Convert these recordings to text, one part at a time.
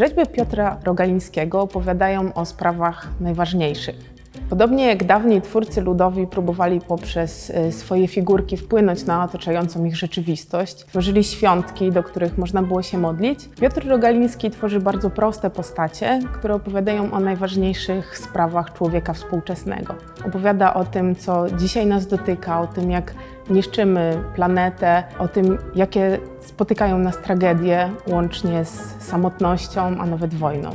Rzeźby Piotra Rogalińskiego opowiadają o sprawach najważniejszych. Podobnie jak dawniej twórcy ludowi próbowali poprzez y, swoje figurki wpłynąć na otaczającą ich rzeczywistość, tworzyli świątki, do których można było się modlić, Piotr Rogaliński tworzy bardzo proste postacie, które opowiadają o najważniejszych sprawach człowieka współczesnego. Opowiada o tym, co dzisiaj nas dotyka, o tym, jak niszczymy planetę, o tym, jakie spotykają nas tragedie, łącznie z samotnością, a nawet wojną.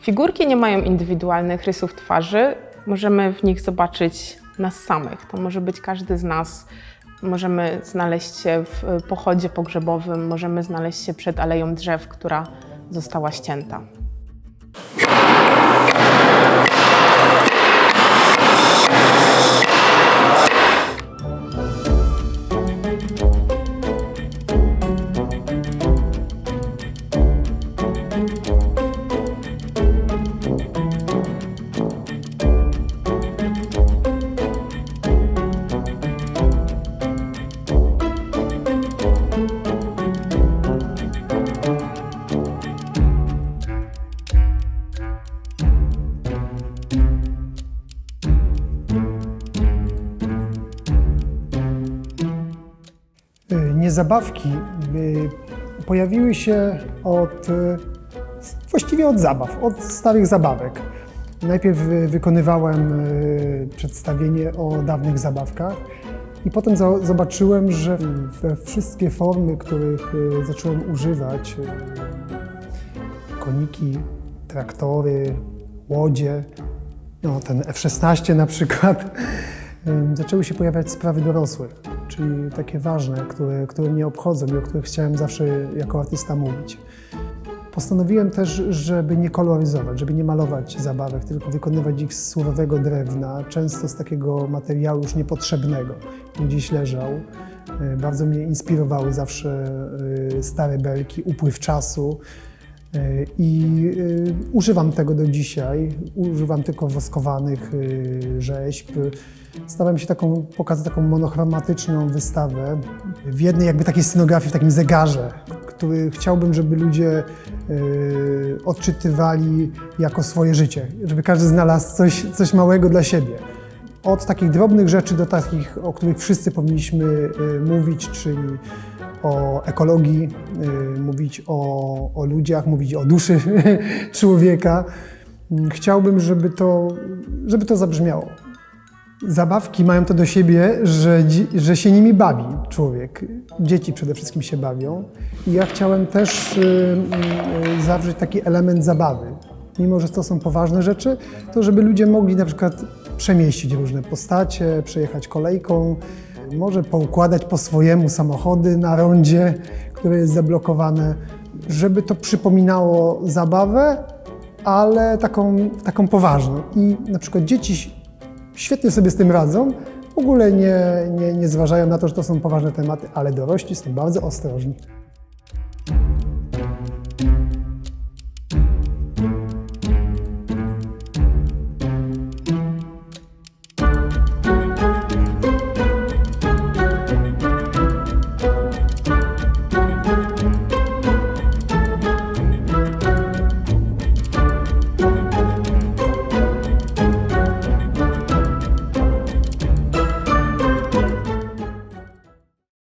Figurki nie mają indywidualnych rysów twarzy, możemy w nich zobaczyć nas samych. To może być każdy z nas. Możemy znaleźć się w y, pochodzie pogrzebowym, możemy znaleźć się przed aleją drzew, która została ścięta. Niezabawki y, pojawiły się od, y, właściwie od zabaw, od starych zabawek. Najpierw wykonywałem y, przedstawienie o dawnych zabawkach i potem zobaczyłem, że we wszystkie formy, których zacząłem używać, koniki, traktory, łodzie, no, ten F-16 na przykład, zaczęły się pojawiać sprawy dorosłych, czyli takie ważne, które, które mnie obchodzą i o których chciałem zawsze jako artysta mówić. Postanowiłem też, żeby nie koloryzować, żeby nie malować zabawek, tylko wykonywać ich z surowego drewna, często z takiego materiału już niepotrzebnego, gdzieś leżał. Y, Bardzo mnie inspirowały zawsze y, stare belki, upływ czasu. Y, I y, używam tego do dzisiaj. Używam tylko woskowanych y, rzeźb. Starałem się taką, pokazać taką monochromatyczną wystawę w jednej jakby takiej scenografii, w takim zegarze, który chciałbym, żeby ludzie odczytywali jako swoje życie, żeby każdy znalazł coś, coś małego dla siebie. Od takich drobnych rzeczy do takich, o których wszyscy powinniśmy mówić, czyli o ekologii, y, mówić o, o ludziach, mówić o duszy człowieka. Chciałbym, żeby to, żeby to zabrzmiało. Zabawki mają to do siebie, że, że się nimi bawi człowiek. Dzieci przede wszystkim się bawią. I ja chciałem też y, y, zawrzeć taki element zabawy. Mimo, że to są poważne rzeczy, to żeby ludzie mogli na przykład przemieścić różne postacie, przejechać kolejką, może poukładać po swojemu samochody na rondzie, które jest zablokowane, żeby to przypominało zabawę, ale taką, taką poważną. I na przykład dzieci świetnie sobie z tym radzą, w ogóle nie, nie, nie zważają na to, że to są poważne tematy, ale dorośli są bardzo ostrożni.